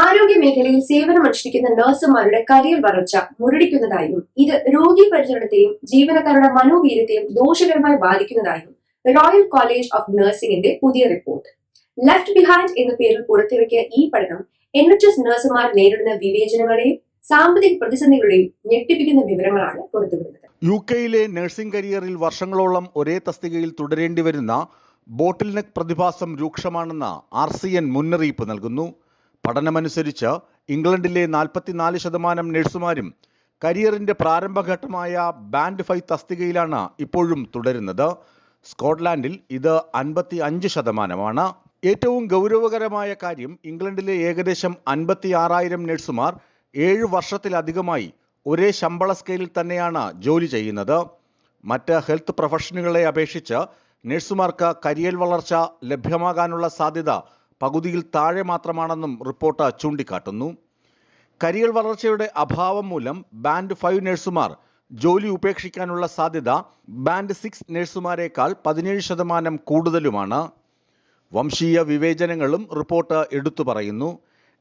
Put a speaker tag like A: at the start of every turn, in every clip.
A: ആരോഗ്യ മേഖലയിൽ സേവനമനുഷ്ഠിക്കുന്ന നഴ്സുമാരുടെ കരിയർ വളർച്ച മുരടിക്കുന്നതായും ഇത് രോഗി പരിചരണത്തെയും ജീവനക്കാരുടെ മനോവീര്യത്തെയും ദോഷകരമായി ബാധിക്കുന്നതായും റോയൽ കോളേജ് ഓഫ് നഴ്സിംഗിന്റെ പുതിയ റിപ്പോർട്ട്. ലെഫ്റ്റ് ബിഹൈൻഡ് എന്ന പേരിൽ പുറത്തിറക്കിയ ഈ പഠനം എൻ എച്ച് എസ് നഴ്സുമാർ നേരിടുന്ന വിവേചനങ്ങളെയും സാമ്പത്തിക പ്രതിസന്ധികളെയും ഞെട്ടിപ്പിക്കുന്ന വിവരങ്ങളാണ് പുറത്തുവിടുന്നത്.
B: യു കെയിലെ നഴ്സിംഗ് കരിയറിൽ വർഷങ്ങളോളം ഒരേ തസ്തികയിൽ തുടരേണ്ടി വരുന്ന ബോട്ടിൽ നെക്ക് പ്രതിഭാസം രൂക്ഷമാണെന്ന് ആർ സി എൻ മുന്നറിയിപ്പ് നൽകുന്നു. പഠനമനുസരിച്ച് ഇംഗ്ലണ്ടിലെ നാൽപ്പത്തിനാല് ശതമാനം നഴ്സുമാരും കരിയറിന്റെ പ്രാരംഭഘട്ടമായ ബാൻഡ് ഫൈവ് തസ്തികയിലാണ് ഇപ്പോഴും തുടരുന്നത്. സ്കോട്ട്ലാൻഡിൽ ഇത് അൻപത്തി അഞ്ച് ശതമാനമാണ്. ഏറ്റവും ഗൗരവകരമായ കാര്യം ഇംഗ്ലണ്ടിലെ ഏകദേശം അൻപത്തി ആറായിരം നഴ്സുമാർ ഏഴ് വർഷത്തിലധികമായി ഒരേ ശമ്പള സ്കെയിലിൽ തന്നെയാണ് ജോലി ചെയ്യുന്നത്. മറ്റ് ഹെൽത്ത് പ്രൊഫഷനുകളെ അപേക്ഷിച്ച് നഴ്സുമാർക്ക് കരിയർ വളർച്ച ലഭ്യമാകാനുള്ള സാധ്യത പകുതിയിൽ താഴെ മാത്രമാണെന്നും റിപ്പോർട്ട് ചൂണ്ടിക്കാട്ടുന്നു. കരിയർ വളർച്ചയുടെ അഭാവം മൂലം ബാൻഡ് ഫൈവ് നഴ്സുമാർ ജോലി ഉപേക്ഷിക്കാനുള്ള സാധ്യത ബാൻഡ് സിക്സ് നഴ്സുമാരെക്കാൾ പതിനേഴ് ശതമാനം കൂടുതലുമാണ്. വംശീയ വിവേചനങ്ങളും റിപ്പോർട്ട് എടുത്തു പറയുന്നു.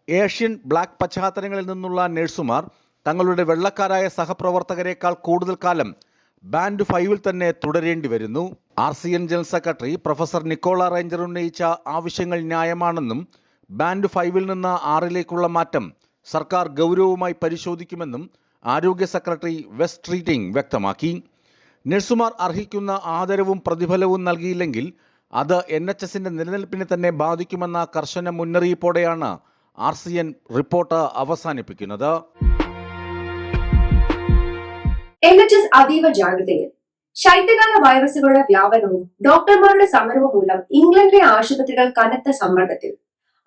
B: ഏഷ്യൻ ബ്ലാക്ക് പശ്ചാത്തലങ്ങളിൽ നിന്നുള്ള നഴ്സുമാർ തങ്ങളുടെ വെള്ളക്കാരായ സഹപ്രവർത്തകരെക്കാൾ കൂടുതൽ കാലം ബാൻഡ് ഫൈവിൽ തന്നെ തുടരേണ്ടി വരുന്നു. R C N general secretary professor Nicola Ranger ഉന്നയിച്ച ആവശ്യങ്ങൾ ന്യായമാണെന്നും ബാൻഡ് ഫൈവിൽ നിന്ന് ആറിലേക്കുള്ള മാറ്റം സർക്കാർ ഗൗരവമായി പരിശോധിക്കുമെന്നും ആരോഗ്യ സെക്രട്ടറി വെസ്റ്റ് ട്രീറ്റിംഗ് വ്യക്തമാക്കി. നഴ്സുമാർ അർഹിക്കുന്ന ആദരവും പ്രതിഫലവും നൽകിയില്ലെങ്കിൽ അത് എൻ എച്ച് എസിന്റെ നിലനിൽപ്പിനെ തന്നെ ബാധിക്കുമെന്ന കർശന മുന്നറിയിപ്പോടെയാണ് ആർ സി എൻ റിപ്പോർട്ട് അവസാനിപ്പിക്കുന്നത്.
A: എൻ എച്ച് എസ് അതീവ ജാഗ്രതയിൽ. ശൈത്യകാല വൈറസുകളുടെ വ്യാപനവും ഡോക്ടർമാരുടെ സമരവും മൂലം ഇംഗ്ലണ്ടിലെ ആശുപത്രികൾ കനത്ത സമ്മർദ്ദത്തിൽ.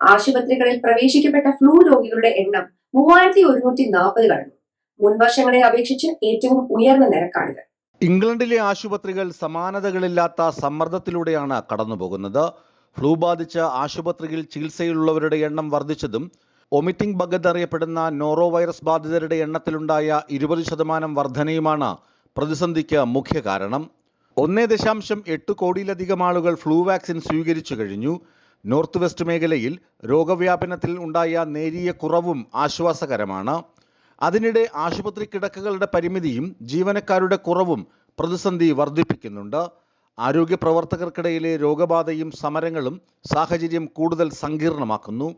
A: ആശുപത്രികളിൽ പ്രവേശിക്കപ്പെട്ട ഫ്ലൂ രോഗികളുടെ എണ്ണം മൂവായിരത്തി ഒരുന്നൂറ്റി നാൽപ്പത് കടന്നു. മുൻവർഷങ്ങളെ അപേക്ഷിച്ച് ഏറ്റവും ഉയർന്ന നിരക്കാണിത്.
B: ഇംഗ്ലണ്ടിലെ ആശുപത്രികൾ സമാനതകളില്ലാത്ത സമ്മർദ്ദത്തിലൂടെയാണ് കടന്നുപോകുന്നത്. ഫ്ലൂ ബാധിച്ച ആശുപത്രിയിൽ ചികിത്സയിലുള്ളവരുടെ എണ്ണം വർദ്ധിച്ചതും ഒമിറ്റിംഗ് ബഗ് എന്നറിയപ്പെടുന്ന നോറോ വൈറസ് ബാധിതരുടെ എണ്ണത്തിലുണ്ടായ ഇരുപത് ശതമാനം വർധനയുമാണ് പ്രതിസന്ധിക്ക് മുഖ്യ കാരണം ഒന്നേ ദശാംശം എട്ട് കോടിയിലധികം ആളുകൾ ഫ്ലൂ വാക്സിൻ സ്വീകരിച്ചു കഴിഞ്ഞു. നോർത്ത് വെസ്റ്റ് മേഖലയിൽ രോഗവ്യാപനത്തിൽ ഉണ്ടായ നേരിയ കുറവും ആശ്വാസകരമാണ്. അതിനിടെ ആശുപത്രി കിടക്കകളുടെ പരിമിതിയും ജീവനക്കാരുടെ കുറവും പ്രതിസന്ധി വർദ്ധിപ്പിക്കുന്നുണ്ട്. ആരോഗ്യ പ്രവർത്തകർക്കിടയിലെ രോഗബാധയും സമരങ്ങളും സാഹചര്യം കൂടുതൽ സങ്കീർണമാക്കുന്നു.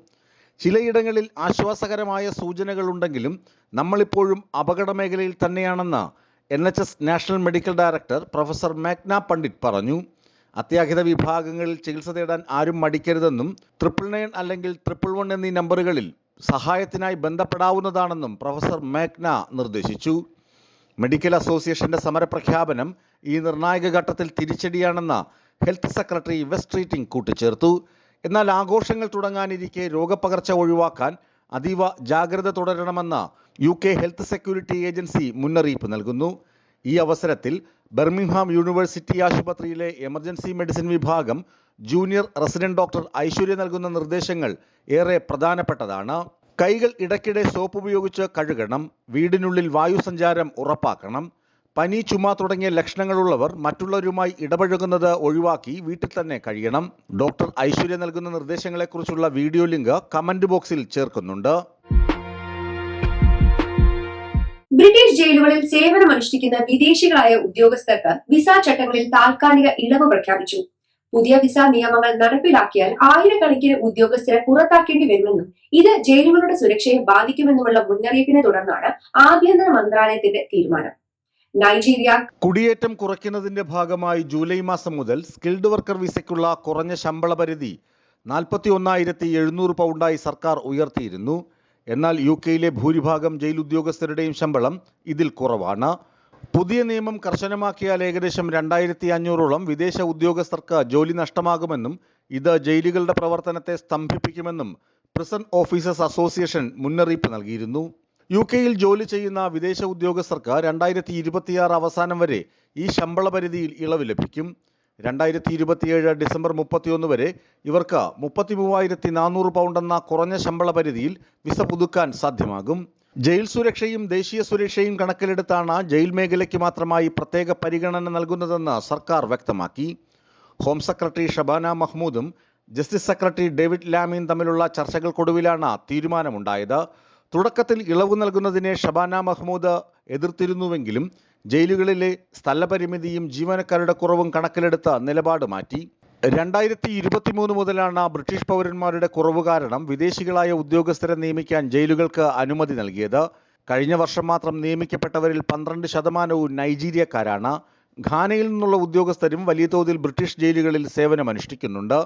B: ചിലയിടങ്ങളിൽ ആശ്വാസകരമായ സൂചനകളുണ്ടെങ്കിലും നമ്മളിപ്പോഴും അപകട മേഖലയിൽ തന്നെയാണെന്ന് N H S national medical director professor മേഘ്ന Pandit പറഞ്ഞു അത്യാഹിത വിഭാഗങ്ങളിൽ ചികിത്സ തേടാൻ ആരും മടിക്കരുതെന്നും ട്രിപ്പിൾ നയൻ അല്ലെങ്കിൽ ട്രിപ്പിൾ വൺ എന്നീ നമ്പറുകളിൽ സഹായത്തിനായി ബന്ധപ്പെടാവുന്നതാണെന്നും പ്രൊഫസർ മേഘ്ന നിർദ്ദേശിച്ചു. മെഡിക്കൽ അസോസിയേഷന്റെ സമരപ്രഖ്യാപനം ഈ നിർണായക ഘട്ടത്തിൽ തിരിച്ചടിയാണെന്ന് ഹെൽത്ത് സെക്രട്ടറി വെസ്റ്റ് ട്രീറ്റിംഗ് കൂട്ടിച്ചേർത്തു. എന്നാൽ ആഘോഷങ്ങൾ തുടങ്ങാനിരിക്കെ രോഗപകർച്ച ഒഴിവാക്കാൻ അതീവ ജാഗ്രത തുടരണമെന്ന് U K health security agency മുന്നറിയിപ്പ് നൽകുന്നു. ഈ അവസരത്തിൽ ബെർമിംഗ്ഹാം യൂണിവേഴ്സിറ്റി ആശുപത്രിയിലെ എമർജൻസി മെഡിസിൻ വിഭാഗം ജൂനിയർ റെസിഡന്റ് ഡോക്ടർ ഐശ്വര്യ നൽകുന്ന നിർദ്ദേശങ്ങൾ ഏറെ പ്രധാനപ്പെട്ടതാണ്. കൈകൾ ഇടയ്ക്കിടെ സോപ്പ് ഉപയോഗിച്ച് കഴുകണം വീടിനുള്ളിൽ വായുസഞ്ചാരം ഉറപ്പാക്കണം പനി ചുമ തുടങ്ങിയ ലക്ഷണങ്ങളുള്ളവർ മറ്റുള്ളവരുമായി ഇടപഴകുന്നത് ഒഴിവാക്കി വീട്ടിൽ തന്നെ കഴിയണം. ഡോക്ടർ ഐശ്വര്യ നൽകുന്ന നിർദ്ദേശങ്ങളെക്കുറിച്ചുള്ള വീഡിയോ ലിങ്ക് കമന്റ് ബോക്സിൽ ചേർക്കുന്നുണ്ട്.
A: ബ്രിട്ടീഷ് ജയിലുകളിൽ സേവനമനുഷ്ഠിക്കുന്ന വിദേശികളായ ഉദ്യോഗസ്ഥർക്ക് വിസ ചട്ടങ്ങളിൽ താൽക്കാലിക ഇളവ് പ്രഖ്യാപിച്ചു. പുതിയ വിസ നിയമങ്ങൾ നടപ്പിലാക്കിയാൽ ആയിരക്കണക്കിന് ഉദ്യോഗസ്ഥരെ പുറത്താക്കേണ്ടി വരുമെന്നും ഇത് ജയിലുകളുടെ സുരക്ഷയെ ബാധിക്കുമെന്നുമുള്ള മുന്നറിയിപ്പിനെ തുടർന്നാണ് ആഭ്യന്തര മന്ത്രാലയത്തിന്റെ തീരുമാനം. നൈജീരിയ
B: കുടിയേറ്റം കുറയ്ക്കുന്നതിന്റെ ഭാഗമായി ജൂലൈ മാസം മുതൽ സ്കിൽഡ് വർക്കർ വിസയ്ക്കുള്ള കുറഞ്ഞ ശമ്പള പരിധി നാൽപ്പത്തി ഒന്നായിരത്തി എഴുന്നൂറ് പൗണ്ടായി സർക്കാർ ഉയർത്തിയിരുന്നു. എന്നാൽ യു കെയിലെ ഭൂരിഭാഗം ജയിൽ ഉദ്യോഗസ്ഥരുടെയും ശമ്പളം ഇതിൽ കുറവാണ്. പുതിയ നിയമം കർശനമാക്കിയാൽ ഏകദേശം രണ്ടായിരത്തി അഞ്ഞൂറോളം വിദേശ ഉദ്യോഗസ്ഥർക്ക് ജോലി നഷ്ടമാകുമെന്നും ഇത് ജയിലുകളുടെ പ്രവർത്തനത്തെ സ്തംഭിപ്പിക്കുമെന്നും പ്രിസൺ ഓഫീസേഴ്സ് അസോസിയേഷൻ മുന്നറിയിപ്പ് നൽകിയിരുന്നു. യു കെയിൽ ജോലി ചെയ്യുന്ന വിദേശ ഉദ്യോഗസ്ഥർക്ക് രണ്ടായിരത്തി ഇരുപത്തിയാറ് അവസാനം വരെ ഈ ശമ്പള പരിധിയിൽ ഇളവ് ലഭിക്കും. രണ്ടായിരത്തി ഇരുപത്തിയേഴ് ഡിസംബർ മുപ്പത്തിയൊന്ന് വരെ ഇവർക്ക് മുപ്പത്തി മൂവായിരത്തി നാനൂറ് പൗണ്ട് എന്ന കുറഞ്ഞ ശമ്പള പരിധിയിൽ വിസ പുതുക്കാൻ സാധ്യമാകും. ജയിൽ സുരക്ഷയും ദേശീയ സുരക്ഷയും കണക്കിലെടുത്താണ് ജയിൽ മേഖലയ്ക്ക് മാത്രമായി പ്രത്യേക പരിഗണന നൽകുന്നതെന്ന് സർക്കാർ വ്യക്തമാക്കി. ഹോം സെക്രട്ടറി ഷബാന മഹ്മൂദും ജസ്റ്റിസ് സെക്രട്ടറി ഡേവിഡ് ലാമിയും തമ്മിലുള്ള ചർച്ചകൾക്കൊടുവിലാണ് തീരുമാനമുണ്ടായത്. തുടക്കത്തിൽ ഇളവ് നൽകുന്നതിനെ ഷബാന മഹ്മൂദ് എതിർത്തിരുന്നുവെങ്കിലും ജയിലുകളിലെ സ്ഥലപരിമിതിയും ജീവനക്കാരുടെ കുറവും കണക്കിലെടുത്ത നിലപാട് മാറ്റി. രണ്ടായിരത്തി ഇരുപത്തിമൂന്ന് മുതലാണ് ബ്രിട്ടീഷ് പൗരന്മാരുടെ കുറവ് കാരണം വിദേശികളായ ഉദ്യോഗസ്ഥരെ നിയമിക്കാൻ ജയിലുകൾക്ക് അനുമതി നൽകിയത്. കഴിഞ്ഞ വർഷം മാത്രം നിയമിക്കപ്പെട്ടവരിൽ പന്ത്രണ്ട് ശതമാനവും നൈജീരിയക്കാരാണ്. ഘാനയിൽ നിന്നുള്ള ഉദ്യോഗസ്ഥരും വലിയ തോതിൽ ബ്രിട്ടീഷ് ജയിലുകളിൽ സേവനമനുഷ്ഠിക്കുന്നുണ്ട്.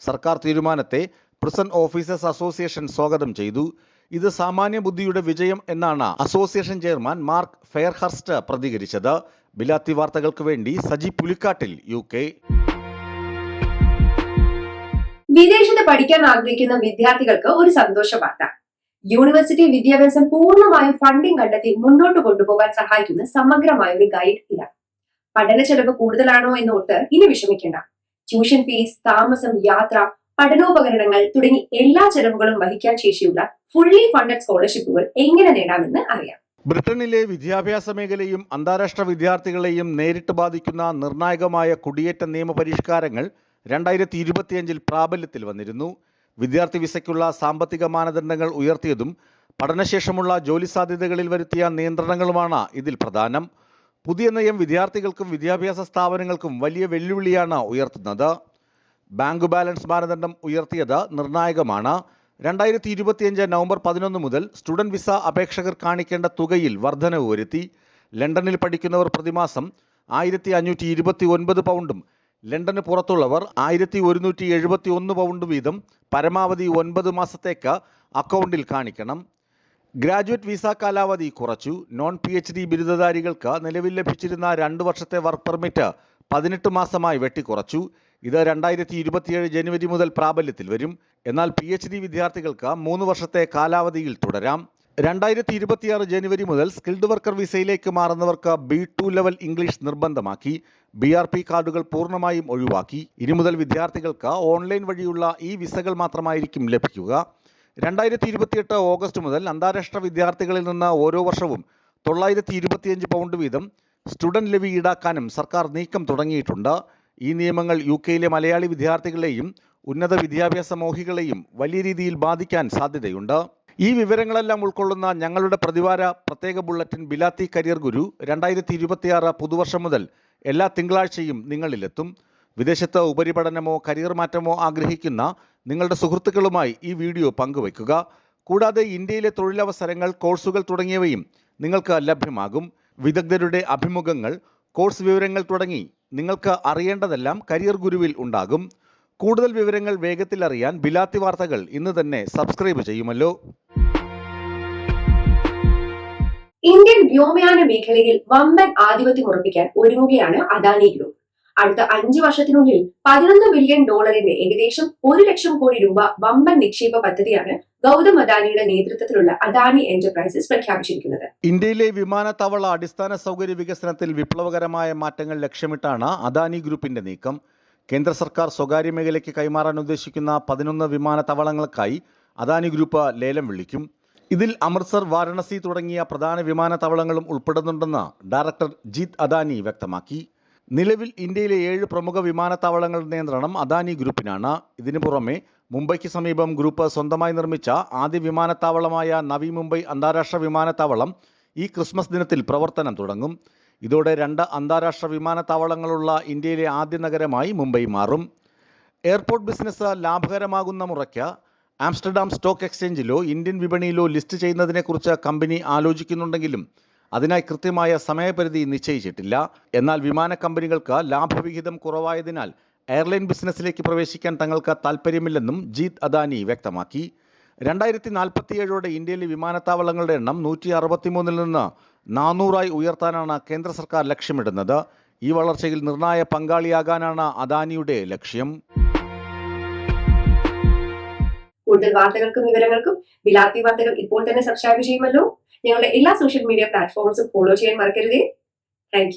B: സർക്കാർ തീരുമാനത്തെ പ്രിസൺ ഓഫീസേഴ്സ് അസോസിയേഷൻ സ്വാഗതം ചെയ്തു. ഇത് സാമാന്യ ബുദ്ധിയുടെ വിജയം എന്നാണ് അസോസിയേഷൻ ചെയർമാൻ മാർക്ക് ഫെയർഹർസ്റ്റ് പ്രതികരിച്ചത്. ബിലാത്തി വാർത്തകൾക്ക് വേണ്ടി സജി പുലിക്കാട്ടിൽ യു കെ.
A: വിദേശത്ത് പഠിക്കാൻ ആഗ്രഹിക്കുന്ന വിദ്യാർത്ഥികൾക്ക് ഒരു സന്തോഷ വാർത്ത. യൂണിവേഴ്സിറ്റി വിദ്യാഭ്യാസം പൂർണമായും ഫണ്ടിംഗ് കണ്ടെത്തി മുന്നോട്ട് കൊണ്ടുപോകാൻ സഹായിക്കുന്ന സമഗ്രമായ ഒരു ഗൈഡ് ഇതാണ് പഠന ചെലവ് കൂടുതലാണോ എന്നോർത്ത് ഇനി വിഷമിക്കേണ്ട. ട്യൂഷൻ ഫീസ് താമസം യാത്ര പഠനോപകരണങ്ങൾ തുടങ്ങി എല്ലാ ചെലവുകളും വഹിക്കാൻ ശേഷിയുള്ള ഫുള്ളി ഫണ്ടഡ് സ്കോളർഷിപ്പുകൾ എങ്ങനെ നേടാമെന്ന് അറിയാം.
B: ബ്രിട്ടനിലെ വിദ്യാഭ്യാസ മേഖലയും അന്താരാഷ്ട്ര വിദ്യാർത്ഥികളെയും നേരിട്ട് ബാധിക്കുന്ന നിർണായകമായ കുടിയേറ്റ നിയമ പരിഷ്കാരങ്ങൾ രണ്ടായിരത്തി ഇരുപത്തിയഞ്ചിൽ പ്രാബല്യത്തിൽ വന്നിരുന്നു. വിദ്യാർത്ഥി വിസയ്ക്കുള്ള സാമ്പത്തിക മാനദണ്ഡങ്ങൾ ഉയർത്തിയതും പഠനശേഷമുള്ള ജോലി സാധ്യതകളിൽ വരുത്തിയ നിയന്ത്രണങ്ങളുമാണ് ഇതിൽ പ്രധാനം. പുതിയ നയം വിദ്യാർത്ഥികൾക്കും വിദ്യാഭ്യാസ സ്ഥാപനങ്ങൾക്കും വലിയ വെല്ലുവിളിയാണ് ഉയർത്തുന്നത്. ബാങ്ക് ബാലൻസ് മാനദണ്ഡം ഉയർത്തിയത് നിർണായകമാണ്. രണ്ടായിരത്തി ഇരുപത്തിയഞ്ച് നവംബർ പതിനൊന്ന് മുതൽ സ്റ്റുഡന്റ് വിസ അപേക്ഷകർ കാണിക്കേണ്ട തുകയിൽ വർധനവ് വരുത്തി. ലണ്ടനിൽ പഠിക്കുന്നവർ പ്രതിമാസം ആയിരത്തി അഞ്ഞൂറ്റി ഇരുപത്തി ഒൻപത് പൗണ്ടും ലണ്ടന് പുറത്തുള്ളവർ ആയിരത്തി ഒരുന്നൂറ്റി എഴുപത്തി ഒന്ന് പൗണ്ട് വീതം പരമാവധി ഒൻപത് മാസത്തേക്ക് അക്കൗണ്ടിൽ കാണിക്കണം. ഗ്രാജുവേറ്റ് വിസ കാലാവധി കുറച്ചു. നോൺ പി എച്ച് ഡി ബിരുദധാരികൾക്ക് നിലവിൽ ലഭിച്ചിരുന്ന രണ്ട് വർഷത്തെ വർക്ക് പെർമിറ്റ് പതിനെട്ട് മാസമായി വെട്ടിക്കുറച്ചു. ഇത് രണ്ടായിരത്തി ഇരുപത്തിയേഴ് ജനുവരി മുതൽ പ്രാബല്യത്തിൽ വരും. എന്നാൽ പി എച്ച് ഡി വിദ്യാർത്ഥികൾക്ക് മൂന്ന് വർഷത്തെ കാലാവധിയിൽ തുടരാം. രണ്ടായിരത്തി ഇരുപത്തിയാറ് ജനുവരി മുതൽ സ്കിൽഡ് വർക്കർ വിസയിലേക്ക് മാറുന്നവർക്ക് ബി ടു ലെവൽ ഇംഗ്ലീഷ് നിർബന്ധമാക്കി. ബി ആർ പി കാർഡുകൾ പൂർണമായും ഒഴിവാക്കി. ഇനി മുതൽ വിദ്യാർത്ഥികൾക്ക് ഓൺലൈൻ വഴിയുള്ള ഈ വിസകൾ മാത്രമായിരിക്കും ലഭിക്കുക. രണ്ടായിരത്തി ഇരുപത്തിയെട്ട് ഓഗസ്റ്റ് മുതൽ അന്താരാഷ്ട്ര വിദ്യാർത്ഥികളിൽ നിന്ന് ഓരോ വർഷവും തൊള്ളായിരത്തി ഇരുപത്തിയഞ്ച് പൗണ്ട് വീതം സ്റ്റുഡന്റ് ലെവി ഈടാക്കാനും സർക്കാർ നീക്കം തുടങ്ങിയിട്ടുണ്ട്. ഈ നിയമങ്ങൾ യു കെയിലെ മലയാളി വിദ്യാർത്ഥികളെയും ഉന്നത വിദ്യാഭ്യാസ മോഹികളെയും വലിയ രീതിയിൽ ബാധിക്കാൻ സാധ്യതയുണ്ട്. ഈ വിവരങ്ങളെല്ലാം ഉൾക്കൊള്ളുന്ന ഞങ്ങളുടെ പ്രതിവാര പ്രത്യേക ബുള്ളറ്റിൻ ബിലാത്തി കരിയർ ഗുരു രണ്ടായിരത്തി ഇരുപത്തിയാറ് പുതുവർഷം മുതൽ എല്ലാ തിങ്കളാഴ്ചയും നിങ്ങളിലെത്തും. വിദേശത്ത് ഉപരിപഠനമോ കരിയർ മാറ്റമോ ആഗ്രഹിക്കുന്ന നിങ്ങളുടെ സുഹൃത്തുക്കളുമായി ഈ വീഡിയോ പങ്കുവയ്ക്കുക. കൂടാതെ ഇന്ത്യയിലെ തൊഴിലവസരങ്ങൾ കോഴ്സുകൾ തുടങ്ങിയവയും നിങ്ങൾക്ക് ലഭ്യമാകും. വിദഗ്ധരുടെ അഭിമുഖങ്ങൾ കോഴ്സ് വിവരങ്ങൾ തുടങ്ങി നിങ്ങൾക്ക് അറിയേണ്ടതെല്ലാം കരിയർ ഗുരുവിൽ ഉണ്ടാകും. കൂടുതൽ വിവരങ്ങൾ വേഗത്തിൽ അറിയാൻ ബിലാത്തി വാർത്തകൾ ഇന്ന് തന്നെ സബ്സ്ക്രൈബ് ചെയ്യുമല്ലോ.
A: ഇന്ത്യൻ വ്യോമയാന മേഖലയിൽ വമ്പൻ ആധിപത്യം ഉറപ്പിക്കാൻ ഒരുങ്ങുകയാണ് അദാനി ഗ്രൂപ്പ്. അടുത്ത അഞ്ചു വർഷത്തിനുള്ളിൽ പതിനൊന്ന് ബില്യൺ ഡോളറിന്റെ ഏകദേശം ഒരു ലക്ഷം കോടി രൂപ വമ്പൻ നിക്ഷേപ പദ്ധതിയാണ് ഗൗതം അദാനിയുടെ നേതൃത്വത്തിലുള്ള അദാനി എന്റർപ്രൈസസ് പ്രഖ്യാപിച്ചിരിക്കുന്നത്.
B: ഇന്ത്യയിലെ വിമാനത്താവള അടിസ്ഥാന സൗകര്യ വികസനത്തിൽ വിപ്ലവകരമായ മാറ്റങ്ങൾ ലക്ഷ്യമിട്ടാണ് അദാനി ഗ്രൂപ്പിന്റെ നീക്കം. കേന്ദ്ര സർക്കാർ സ്വകാര്യ മേഖലയ്ക്ക് കൈമാറാൻ ഉദ്ദേശിക്കുന്ന പതിനൊന്ന് വിമാനത്താവളങ്ങൾക്കായി അദാനി ഗ്രൂപ്പ് ലേലം വിളിക്കും. ഇതിൽ അമൃത്സർ വാരണസി തുടങ്ങിയ പ്രധാന വിമാനത്താവളങ്ങളും ഉൾപ്പെടുന്നുണ്ടെന്ന് ഡയറക്ടർ ജീത് അദാനി വ്യക്തമാക്കി. നിലവിൽ ഇന്ത്യയിലെ ഏഴ് പ്രമുഖ വിമാനത്താവളങ്ങളുടെ നിയന്ത്രണം അദാനി ഗ്രൂപ്പിനാണ്. ഇതിനു പുറമെ മുംബൈക്ക് സമീപം ഗ്രൂപ്പ് സ്വന്തമായി നിർമ്മിച്ച ആദ്യ വിമാനത്താവളമായ നവി മുംബൈ അന്താരാഷ്ട്ര വിമാനത്താവളം ഈ ക്രിസ്മസ് ദിനത്തിൽ പ്രവർത്തനം തുടങ്ങും. ഇതോടെ രണ്ട് അന്താരാഷ്ട്ര വിമാനത്താവളങ്ങളുള്ള ഇന്ത്യയിലെ ആദ്യ നഗരമായി മുംബൈ മാറും. എയർപോർട്ട് ബിസിനസ് ലാഭകരമാകുന്ന മുറയ്ക്ക് ആംസ്റ്റർഡാം സ്റ്റോക്ക് എക്സ്ചേഞ്ചിലോ ഇന്ത്യൻ വിപണിയിലോ ലിസ്റ്റ് ചെയ്യുന്നതിനെക്കുറിച്ച് കമ്പനി ആലോചിക്കുന്നുണ്ടെങ്കിലും അതിനായി കൃത്യമായ സമയപരിധി നിശ്ചയിച്ചിട്ടില്ല. എന്നാൽ വിമാന കമ്പനികൾക്ക് ലാഭവിഹിതം കുറവായതിനാൽ എയർലൈൻ ബിസിനസ്സിലേക്ക് പ്രവേശിക്കാൻ തങ്ങൾക്ക് താൽപ്പര്യമില്ലെന്നും ജീത് അദാനി വ്യക്തമാക്കി. രണ്ടായിരത്തി നാൽപ്പത്തിയേഴോടെ ഇന്ത്യയിലെ വിമാനത്താവളങ്ങളുടെ എണ്ണം നൂറ്റി അറുപത്തിമൂന്നിൽ നിന്ന് നാനൂറായി ഉയർത്താനാണ് കേന്ദ്ര സർക്കാർ ലക്ഷ്യമിടുന്നത്. ഈ വളർച്ചയിൽ നിർണായ പങ്കാളിയാകാനാണ് അദാനിയുടെ ലക്ഷ്യം.
A: കൂടുതൽ വാർത്തകൾക്കും വിവരങ്ങൾക്കും ബിലാത്തി വാർത്തകൾ ഇപ്പോൾ തന്നെ സബ്സ്ക്രൈബ് ചെയ്യുമല്ലോ. ഞങ്ങളുടെ എല്ലാ സോഷ്യൽ മീഡിയ പ്ലാറ്റ്ഫോംസും ഫോളോ ചെയ്യാൻ മറക്കരുതേ. താങ്ക്